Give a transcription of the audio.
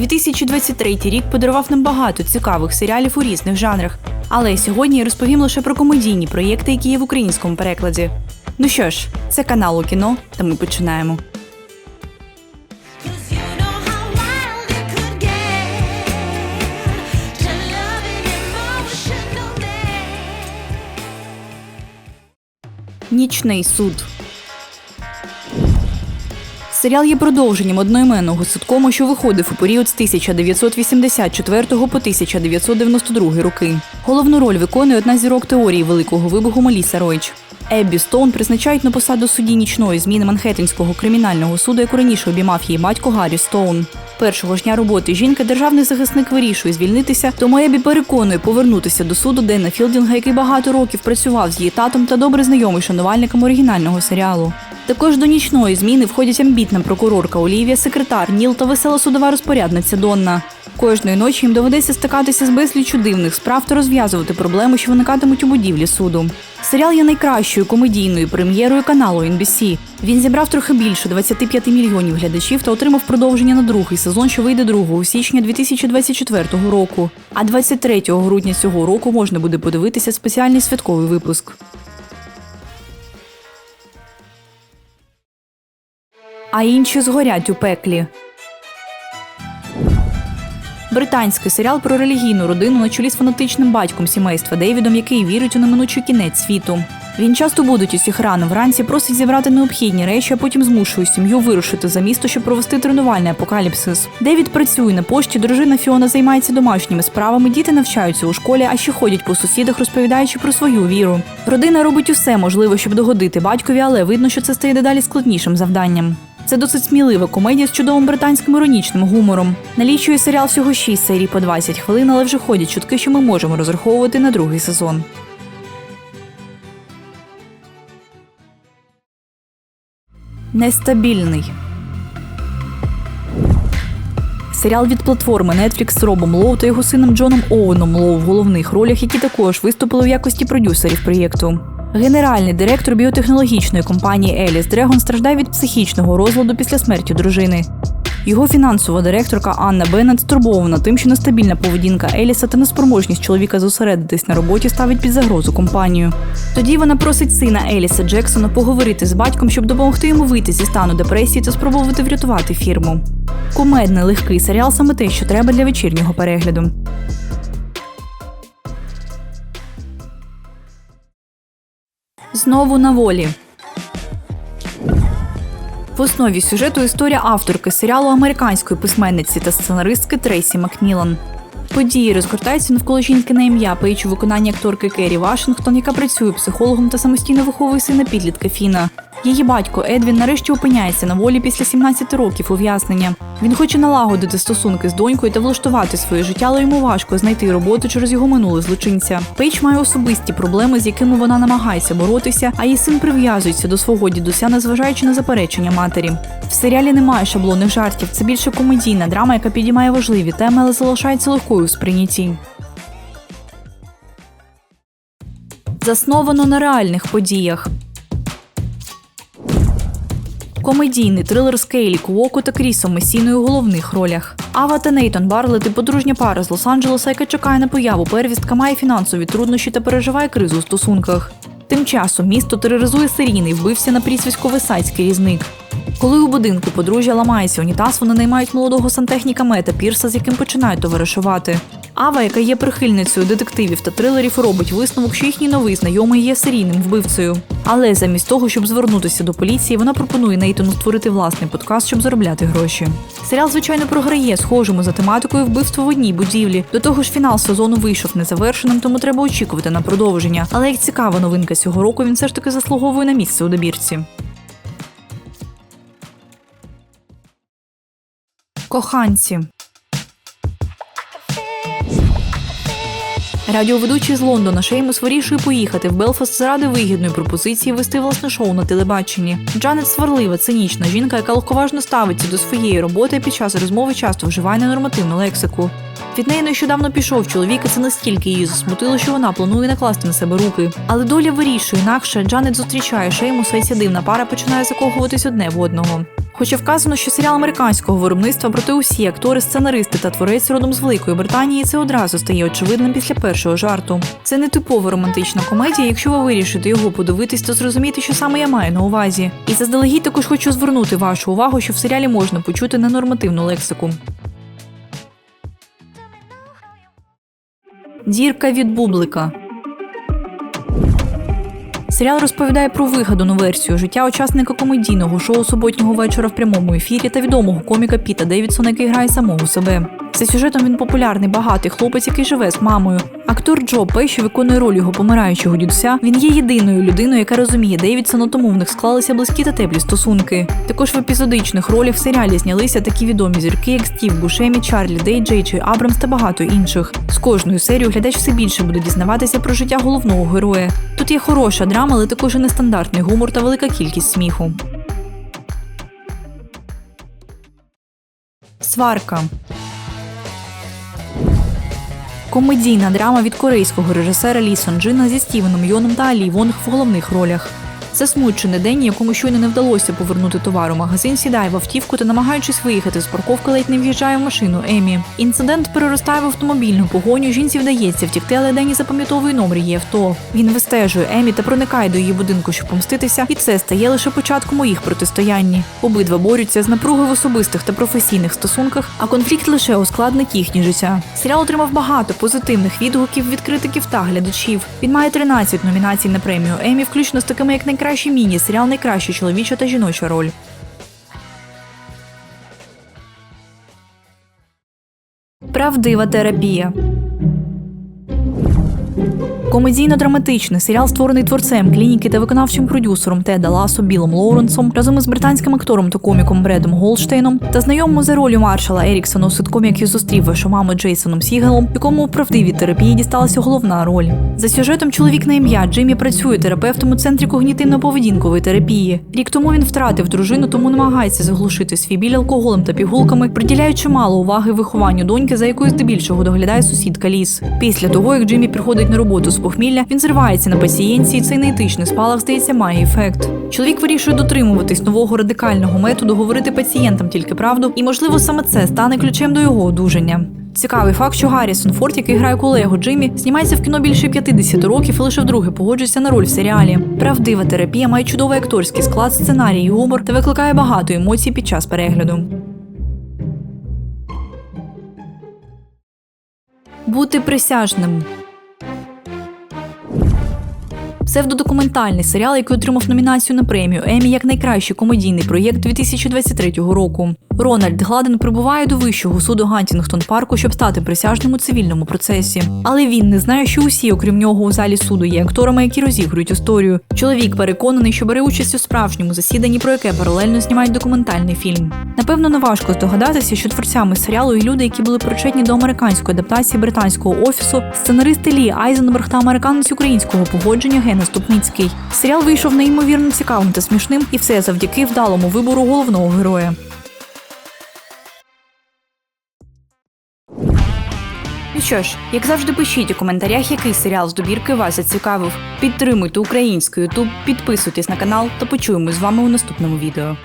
2023 рік подарував нам багато цікавих серіалів у різних жанрах. Але сьогодні я розповім лише про комедійні проєкти, які є в українському перекладі. Ну що ж, це канал у кіно, та ми починаємо. Cause you Серіал є продовженням одноіменного ситкому, що виходив у період з 1984 по 1992 роки. Головну роль виконує одна зірок теорії великого вибуху Меліса Ройч. Еббі Стоун призначають на посаду судді нічної зміни Манхеттенського кримінального суду, яку раніше обіймав її батько Гаррі Стоун. Першого ж дня роботи жінка державний захисник вирішує звільнитися, тому Еббі переконує повернутися до суду Дена Філдінга, який багато років працював з її татом та добре знайомий шанувальникам оригінального серіалу. Також до нічної зміни входять амбітна прокурорка Олівія, секретар Ніл та весела судова розпорядниця Донна. Кожної ночі їм доведеться стикатися з безліччю дивних справ та розв'язувати проблеми, що виникатимуть у будівлі суду. Серіал є найкращою комедійною прем'єрою каналу NBC. Він зібрав трохи більше 25 мільйонів глядачів та отримав продовження на другий сезон, що вийде 2 січня 2024 року. А 23 грудня цього року можна буде подивитися спеціальний святковий випуск. А інші згорять у пеклі. Британський серіал про релігійну родину на чолі з фанатичним батьком сімейства Дейвідом, який вірить у неминучий кінець світу. Він часто будуть усіх рано вранці, просить зібрати необхідні речі, а потім змушує сім'ю вирушити за місто, щоб провести тренувальний апокаліпсис. Девід працює на пошті, дружина Фіона займається домашніми справами, діти навчаються у школі, а ще ходять по сусідах, розповідаючи про свою віру. Родина робить усе можливе, щоб догодити батькові, але видно, що це стає дедалі складнішим завданням. Це досить смілива комедія з чудовим британським іронічним гумором. Налічує серіал всього 6 серій по 20 хвилин, але вже ходять чутки, що ми можемо розраховувати на другий сезон. Нестабільний. Серіал від платформи Netflix з Робом Лоу та його сином Джоном Оуеном Лоу в головних ролях, які також виступили в якості продюсерів проєкту. Генеральний директор біотехнологічної компанії Еліс Дрегон страждає від психічного розладу після смерті дружини. Його фінансова директорка Анна Беннет стурбована тим, що нестабільна поведінка Еліса та неспроможність чоловіка зосередитись на роботі ставить під загрозу компанію. Тоді вона просить сина Еліса Джексона поговорити з батьком, щоб допомогти йому вийти зі стану депресії та спробувати врятувати фірму. Кумедний легкий серіал саме те, що треба для вечірнього перегляду. Знову на волі. В основі сюжету історія авторки серіалу американської письменниці та сценаристки Трейсі Макмілан. Події розгортаються навколо жінки на ім'я Пейдж у виконанні акторки Керрі Вашингтон, яка працює психологом та самостійно виховує сина підлітка Фіна. Її батько Едвін нарешті опиняється на волі після 17 років ув'язнення. Він хоче налагодити стосунки з донькою та влаштувати своє життя, але йому важко знайти роботу через його минуле злочинця. Пейдж має особисті проблеми, з якими вона намагається боротися, а її син прив'язується до свого дідуся, незважаючи на заперечення матері. В серіалі немає шаблонних жартів. Це більше комедійна драма, яка підіймає важливі теми, але залишається легкою у сприйнятті. Засновано на реальних подіях. Комедійний трилер з Кейлі Куоко та Крісом Месіною у головних ролях. Ава та Нейтон Барлет і подружня пара з Лос-Анджелеса, яка чекає на появу первістка, має фінансові труднощі та переживає кризу у стосунках. Тим часом місто тероризує серійний вбився на прізвисько Висайський різник. Коли у будинку подружжя ламається унітаз, вони наймають молодого сантехніка Мета Пірса, з яким починають товаришувати. Ава, яка є прихильницею детективів та трилерів, робить висновок, що їхній новий знайомий є серійним вбивцею. Але замість того, щоб звернутися до поліції, вона пропонує Нейтону створити власний подкаст, щоб заробляти гроші. Серіал, звичайно, програє схожому за тематикою вбивство в одній будівлі. До того ж, фінал сезону вийшов незавершеним, тому треба очікувати на продовження. Але як цікава новинка цього року, він все ж таки заслуговує на місце у добірці. Коханці. Радіоведучий з Лондона Шеймус вирішує поїхати в Белфаст заради вигідної пропозиції вести власне шоу на телебаченні. Джанет сварлива, цинічна жінка, яка легковажно ставиться до своєї роботи, під час розмови часто вживає ненормативну лексику. Від неї нещодавно пішов чоловік, і це настільки її засмутило, що вона планує накласти на себе руки. Але доля вирішує інакше. Джанет зустрічає Шеймуса, і ця дивна пара починає закохуватись одне в одного. Хоча вказано, що серіал американського виробництва, проте усі актори, сценаристи та творець родом з Великої Британії, це одразу стає очевидним після першого жарту. Це не типова романтична комедія. Якщо ви вирішите його подивитись, то зрозумієте, що саме я маю на увазі. І заздалегідь також хочу звернути вашу увагу, що в серіалі можна почути ненормативну лексику. Дірка від бублика. Серіал розповідає про вигадану версію життя учасника комедійного шоу суботнього вечора в прямому ефірі та відомого коміка Піта Девідсона, який грає самого себе. За сюжетом він популярний багатий хлопець, який живе з мамою. Актор Джо Пей, що виконує роль його помираючого дідуся, він є єдиною людиною, яка розуміє Девідсона, тому в них склалися близькі та теплі стосунки. Також в епізодичних ролях в серіалі знялися такі відомі зірки, як Стів Бушемі, Чарлі Дей, Джей Джей Абрамс та багато інших. З кожною серією глядач все більше буде дізнаватися про життя головного героя. Тут є хороша драма, але також і нестандартний гумор та велика кількість сміху. Сварка. Комедійна драма від корейського режисера Лі Сон Джина зі Стівеном Йоном та Алі Вонг в головних ролях. Засмучений день, якому щойно не вдалося повернути товар у магазин, сідає в автівку та, намагаючись виїхати з парковки, ледь не в'їжджає в машину Емі. Інцидент переростає в автомобільну погоню. Жінці вдається втікти, але Дені запам'ятовує номер її авто. Він вистежує Емі та проникає до її будинку, щоб помститися, і це стає лише початком їх протистоянні. Обидва борються з напруги в особистих та професійних стосунках, а конфлікт лише ускладнить їхнє життя. Серіал отримав багато позитивних відгуків від критиків та глядачів. Він має 13 номінацій на премію Емі, включно з такими як найкращий міні-серіал, найкраща чоловіча та жіноча роль. Правдива терапія. Комедійно-драматичний серіал, створений творцем клініки та виконавчим продюсером Теда Ласо Білом Лоуренсом разом із британським актором та коміком Бредом Голштейном та знайомим за ролью Маршала Еріксона у ситкомі, який зустрів вашу маму Джейсоном Сігелом, якому у правдивій терапії дісталася головна роль. За сюжетом чоловік на ім'я Джиммі працює терапевтом у центрі когнітивно-поведінкової терапії. Рік тому він втратив дружину, тому намагається заглушити свій біль алкоголем та пігулками, приділяючи мало уваги вихованню доньки, за якою здебільшого доглядає сусідка ліс. Після того, як Джиммі приходить на роботу з похмілля, він зривається на пацієнтці, і цей неетичний спалах, здається, має ефект. Чоловік вирішує дотримуватись нового радикального методу, говорити пацієнтам тільки правду, і, можливо, саме це стане ключем до його одужання. Цікавий факт, що Гаррісон Форд, який грає колегу Джиммі, знімається в кіно більше 50 років і лише вдруге погоджується на роль в серіалі. Правдива терапія має чудовий акторський склад, сценарій гумор та викликає багато емоцій під час перегляду. Бути присяжним. Псевдодокументальний серіал, який отримав номінацію на премію Емі як найкращий комедійний проєкт 2023 року. Рональд Гладен прибуває до вищого суду Гантінгтон парку, щоб стати присяжним у цивільному процесі. Але він не знає, що усі, окрім нього, у залі суду є акторами, які розігрують історію. Чоловік переконаний, що бере участь у справжньому засіданні, про яке паралельно знімають документальний фільм. Напевно, не важко здогадатися, що творцями серіалу є люди, які були причетні до американської адаптації британського офісу, сценаристи Лі Айзенберг та американець українського погодження Гена Ступницький. Серіал вийшов неймовірно цікавим та смішним, і все завдяки вдалому вибору головного героя. Ну що ж, як завжди, пишіть у коментарях, який серіал з добірки вас зацікавив. Підтримуйте український Ютуб, підписуйтесь на канал та почуємось з вами у наступному відео.